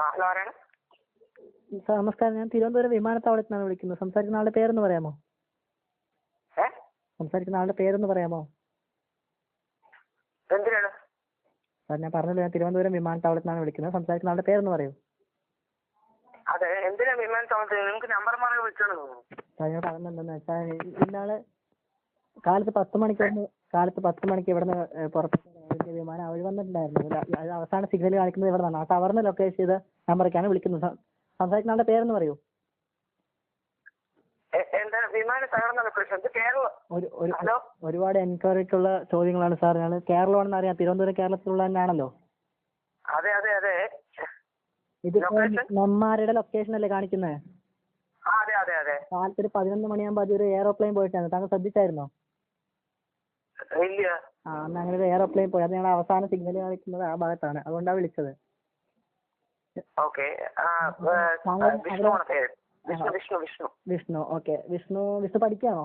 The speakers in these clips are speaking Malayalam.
ആ ഹലോ ആരാണ്? സാർ നമസ്കാരം. ഞാൻ തിരുവനന്തപുരം വിമാനത്താവളത്തിൽ നിന്നാണ് വിളിക്കുന്നത്. സംസാരിക്കുന്ന ആളുടെ പേരൊന്ന് പറയാമോ? സംസാരിക്കുന്ന ആളുടെ പേരൊന്ന് പറയാമോ? എന്തിനാണ്? സാർ ഞാൻ പറഞ്ഞല്ലോ ഞാൻ തിരുവനന്തപുരം വിമാനത്താവളത്തിൽ നിന്നാണ് വിളിക്കുന്നത്. സംസാരിക്കുന്ന ആളുടെ പേരൊന്ന് പറയൂ. അതെ എന്തിനാ വിമാനത്താവളത്തിൽ? നിങ്ങൾക്ക് നമ്പർ മാറി തോന്നുന്നു സാർ ഞാൻ പറഞ്ഞെന്തെന്ന് വെച്ചാൽ ഇന്നാൾ കാലത്ത് പത്ത് മണിക്ക് ഇവിടുന്ന് കാലത്ത് പത്ത് മണിക്ക് ഇവിടുന്ന് പുറപ്പെട്ട വിമാനം അവർ വന്നിട്ടുണ്ടായിരുന്നു. അത് അവസാന സിഗ്നൽ കാണിക്കുന്നത് ഇവിടെ നിന്നാണ് ആ ടവറിന് ലൊക്കേഷൻ ചെയ്ത നമ്പറൊക്കെയാണ് വിളിക്കുന്നത്. സംസാരിക്കുന്ന ആളുടെ പേരൊന്ന് പറയൂ. ഒരുപാട് എൻക്വയറിക്കുള്ള ചോദ്യങ്ങളാണ് സാർ. ഞാൻ കേരളമാണെന്ന് അറിയാം. തിരുവനന്തപുരം കേരളത്തിലുള്ള തന്നെയാണല്ലോ. അതെ അതെ അതെ. ഇതിപ്പോ? നെന്മാറയുടെ ലൊക്കേഷൻ അല്ലേ കാണിക്കുന്നത് കാലത്ത് ഒരു പതിനൊന്ന് മണിയാകുമ്പോൾ അതൊരു എയറോപ്ലെയിൻ പോയിട്ടാണ്. താങ്കൾ ശ്രദ്ധിച്ചായിരുന്നോ? ഇല്ല. ആ അന്ന് അങ്ങനെ ഒരു എയറോപ്ലെയിൻ പോയി. അത് ഞങ്ങളുടെ അവസാന സിഗ്നൽ കാണിക്കുന്നത് ആ ഭാഗത്താണ്. അതുകൊണ്ടാണ് വിളിച്ചത്. Okay Vishnu Vishnu Vishnu okay Vishnu. Vishnu പഠിക്കുകയാണോ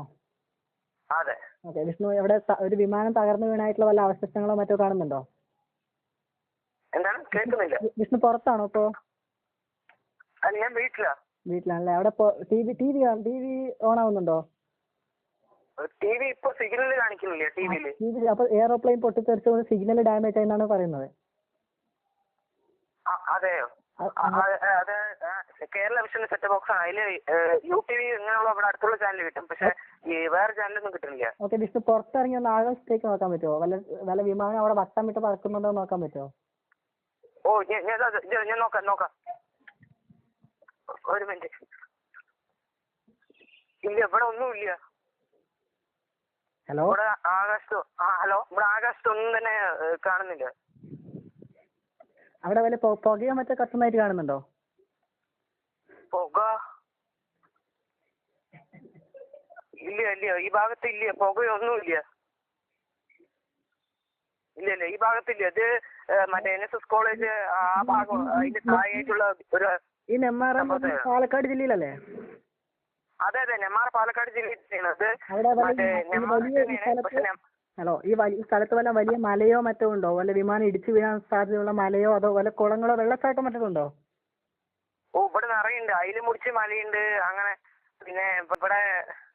അതെ. ഓക്കെ വിഷ്ണു എവിടെ ഒരു വിമാനം തകർന്നു വീണായിട്ടുള്ള വല്ല അവശിഷ്ടങ്ങളോ മറ്റോ കാണുന്നുണ്ടോ? എന്താണ്? കേൾക്കുന്നില്ല. വിഷ്ണു പുറത്താണോ ഇപ്പോ? ഞാൻ വീട്ടിലാ. വീട്ടിലാണല്ലേ? അവിടെ T V T V T V on ആവുന്നുണ്ടോ ടി വി ഇപ്പൊ സിഗ്നൽ കാണിക്കുന്നില്ല? ടിവിയിൽ ടിവി അപ്പൊ എയറോപ്ലെയിൻ പൊട്ടിത്തെറിച്ചുകൊണ്ട് സിഗ്നൽ ഡാമേജ് ആയെന്നാണ് പറയുന്നത്? അതെയോ അത്. കേരള വിഷൻ സെറ്റ് ബോക്സ് ആണ് അതിൽ യു ടി വി ഇങ്ങനെയുള്ള ഇവിടെ അടുത്തുള്ള ചാനൽ കിട്ടും. പക്ഷെ വേറെ ചാനലൊന്നും കിട്ടുന്നില്ല. ഓക്കെ വിഷ്ണു പുറത്തിറങ്ങി ഒന്ന് ആകാശത്തേക്ക് നോക്കാൻ പറ്റുമോ? വല്ല വല്ല വിമാനം അവിടെ വട്ടം വിട്ട് പറക്കുന്നുണ്ടോ നോക്കാൻ പറ്റുമോ? ഓ ഞാൻ നോക്കാം നോക്കാം. ഒരു മിനിറ്റ് ഇല്ല ഇവിടെ ഒന്നുമില്ല ഹലോ ഇവിടെ ആകാശത്ത് ആ ഹലോ ഇവിടെ ആകാശത്ത് ഒന്നും തന്നെ കാണുന്നില്ല. അവിടെ വല്ല പുകയോ മറ്റോ കത്തുന്നതായിട്ട് കാണുന്നുണ്ടോ? പുക? ഇല്ല ഇല്ല ഈ ഭാഗത്ത് ഇല്ല പുകയൊന്നും ഇല്ല. ഇല്ല ഇല്ല ഈ ഭാഗത്തില്ല ഇത് മറ്റേ എൻ എസ് എസ് കോളേജ് ആ ഭാഗം അതിന്റെ താഴെയായിട്ടുള്ള ഒരു ഈ നെന്മാറ പാലക്കാട് ജില്ലയിലല്ലേ? അതെ അതെ. നെമ്മാറ പാലക്കാട് നെമ്മാറ നെ- ഹലോ ഈ വലിയ സ്ഥലത്ത് വല്ല വലിയ മലയോ മറ്റോ ഉണ്ടോ? വല്ല വിമാനം ഇടിച്ചു വീഴാൻ സാധ്യതയുള്ള മലയോ അതോ വല്ല കുളങ്ങളോ വെള്ളച്ചാട്ടം മറ്റോ ഉണ്ടോ? ഓ ഇവിടെ നിറയുണ്ട്. അയിൽ മുടിച്ച് മലയുണ്ട്. അങ്ങനെ പിന്നെ ഇവിടെ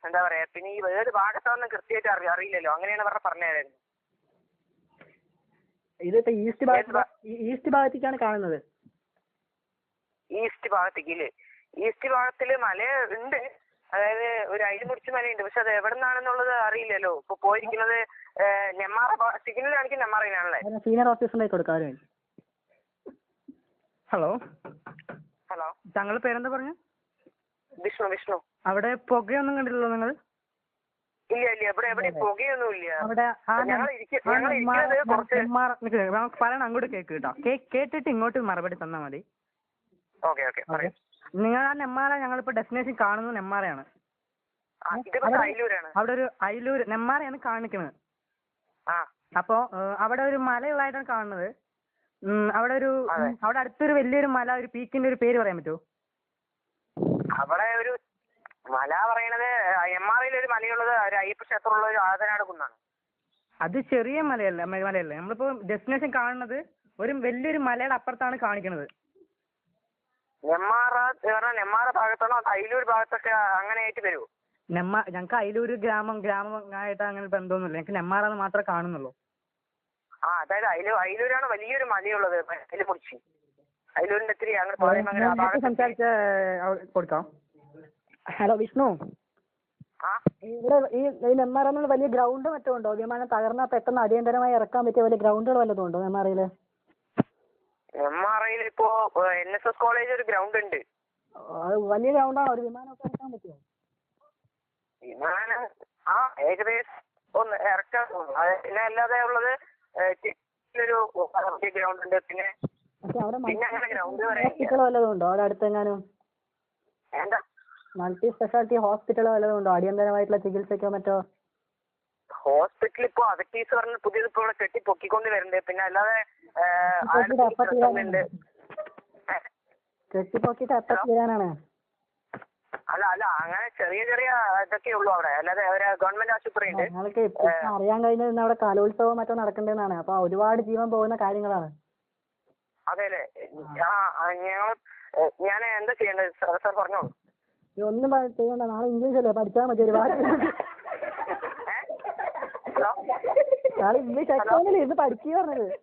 എന്താ പറയാ പിന്നെ ഈ ഏത് ഭാഗത്താന്ന് കൃത്യമായിട്ട് അറിയ അറിയില്ലല്ലോ. അങ്ങനെയാണ് പറഞ്ഞ പറഞ്ഞുതരായിരുന്നു ഇതിപ്പോ ഈസ്റ്റ് ഭാഗത്ത് ഈസ്റ്റ് ഭാഗത്തേക്കാണ് കാണുന്നത്. ഈസ്റ്റ് ഭാഗത്തേക്ക്. ഇല്ലേ ഈസ്റ്റ് ഭാഗത്തിൽ മല ഉണ്ട്. അതായത് ഒരു അയിൽ മുറിച്ച് മലയുണ്ട്. പക്ഷെ അത് എവിടെ നിന്നാണെന്നുള്ളത് അറിയില്ലല്ലോ. ഇപ്പൊ പോയിരിക്കുന്നത് നെമ്മാറ സിഗ്നൽ കാണിക്കുന്ന നെമ്മാറയിലാണല്ലേ? സീനിയർ ഓഫീസറിലേക്ക് കൊടുക്കാം ഹലോ ഹലോ താങ്കളുടെ പേരെന്താ പറഞ്ഞു? വിഷ്ണു വിഷ്ണു. അവിടെ പുകയൊന്നും കണ്ടില്ലല്ലോ നിങ്ങൾ ഇല്ല ഇല്ല. ഇവിടെ എവിടെ പുകയൊന്നും ഇല്ല. അവിടെ ഞങ്ങൾ പറയണം അങ്ങോട്ട് കേക്ക് കേട്ടോ. കേ- കേട്ടിട്ട് ഇങ്ങോട്ട് മറുപടി തന്നാ മതി. ഓക്കെ ഓക്കെ പറയൂ. നിങ്ങൾ ആ നെമ്മാറ ഞങ്ങളിപ്പോ ഡെസ്റ്റിനേഷൻ കാണുന്നത് നെമ്മാറയാണ്. അവിടെ ഒരു അയിലൂർ നെമ്മാറയാണ് കാണിക്കുന്നത്. ആ. അപ്പോ അവിടെ ഒരു മലയുള്ളതായിട്ടാണ് കാണുന്നത്. അവിടെ ഒരു. അവിടെ അടുത്തൊരു വലിയൊരു മല ഒരു പീക്കിന്റെ ഒരു പേര് പറയാൻ പറ്റുമോ അവിടെ ഒരു മല പറയണത് എം ഒരു മലയുള്ളത് ഒരു അയ്യപ്പ ക്ഷേത്രമുള്ള ഒരു ആദനാട് കുന്നാണ്. അത് ചെറിയ മലയല്ല മലയല്ല. നമ്മളിപ്പോ ഡെസ്റ്റിനേഷൻ കാണുന്നത് ഒരു വലിയൊരു മലയുടെ അപ്പുറത്താണ് കാണിക്കുന്നത്. നെമ്മാറ പറഞ്ഞാൽ നെമ്മാറ ഭാഗത്താണോ അയിലൂർ ഭാഗത്തൊക്കെ അങ്ങനെ ആയിട്ട് വരുമോ നെമ്മ ഞങ്ങൾക്ക് അയിലൂര് ഗ്രാമം ഗ്രാമമായിട്ട് അങ്ങനെ ബന്ധമൊന്നുമില്ല. ഞങ്ങൾക്ക് നെമ്മാറാന്ന് മാത്രമേ കാണുന്നുള്ളൂ. ആ അതായത് അയിലൂർ അയിലൂരാണ് വലിയൊരു മലയുള്ളത് അതിൽ പൊടിച്ച്. അയിലൂരിന്റെ ഇത്തിരി അങ്ങനെ സംസാരിച്ച കൊടുക്കാം. ഹലോ വിഷ്ണു? ഇവിടെ ഈ ഈ നെന്മാറ എന്നുള്ള വലിയ ഗ്രൗണ്ട് മറ്റോ ഉണ്ടോ? വിമാനം തകർന്നാൽ പെട്ടെന്ന് അടിയന്തരമായി ഇറക്കാൻ പറ്റിയ വലിയ ഗ്രൗണ്ടുകൾ വല്ലതും ഉണ്ടോ നെന്മാറയിൽ എം ആർ ഐയിൽ ഇപ്പോ എൻ എസ് എസ് കോളേജ് ഒരു ഗ്രൗണ്ട് ഉണ്ട്. വലിയ ഗ്രൗണ്ടാണ് ഒരു വിമാനമൊക്കെ ഇറക്കാൻ പറ്റുമോ? വിമാനം ആ ഏകദേശം ഒന്ന് ഇറക്കാൻ പിന്നെ അല്ലാതെ ഉള്ളത് ഒരു ഗ്രൗണ്ട് ഉണ്ട്. പിന്നെ പിന്നെ അങ്ങനെ ഗ്രൗണ്ട് വല്ലതും അവിടെ അടുത്തെങ്ങാനും? എന്താ? മൾട്ടി സ്പെഷ്യാലിറ്റി ഹോസ്പിറ്റലോ വല്ലതും ഉണ്ടോ അടിയന്തരമായിട്ടുള്ള ചികിത്സയ്ക്കോ മറ്റോ? ഹോസ്പിറ്റലിൽ ഇപ്പൊ അകറ്റീസ് പറഞ്ഞ പുതിയത് ഇപ്പൊ ഇവിടെ കെട്ടി പൊക്കിക്കൊണ്ട് വരുന്നുണ്ട്. പിന്നെ അല്ലാതെ അല്ല അല്ല അങ്ങനെ ചെറിയ ചെറിയ ഇതൊക്കെ ഉള്ളു അവിടെ. അല്ലാതെ ഒരു ഗവൺമെന്റ് ആശുപത്രി ഉണ്ട്. ഞങ്ങൾക്ക് അറിയാൻ കഴിഞ്ഞ അവിടെ കലോത്സവം മറ്റോ നടക്കേണ്ടതാണ് അപ്പൊ ഒരുപാട് ജീവൻ പോകുന്ന കാര്യങ്ങളാണ്. അതെ ആ ഞങ്ങൾ ഞാൻ എന്താ ചെയ്യേണ്ടത്? സാർ പറഞ്ഞോളൂ. ഒന്നും ചെയ്യണ്ട. നാളെ ഇംഗ്ലീഷ് അല്ലേ പഠിച്ചാൽ മതി ഒരു നാളെ ഇംഗ്ലീഷ് എക്സാമിൽ ഇരുന്ന് പഠിക്കുക പറഞ്ഞത്.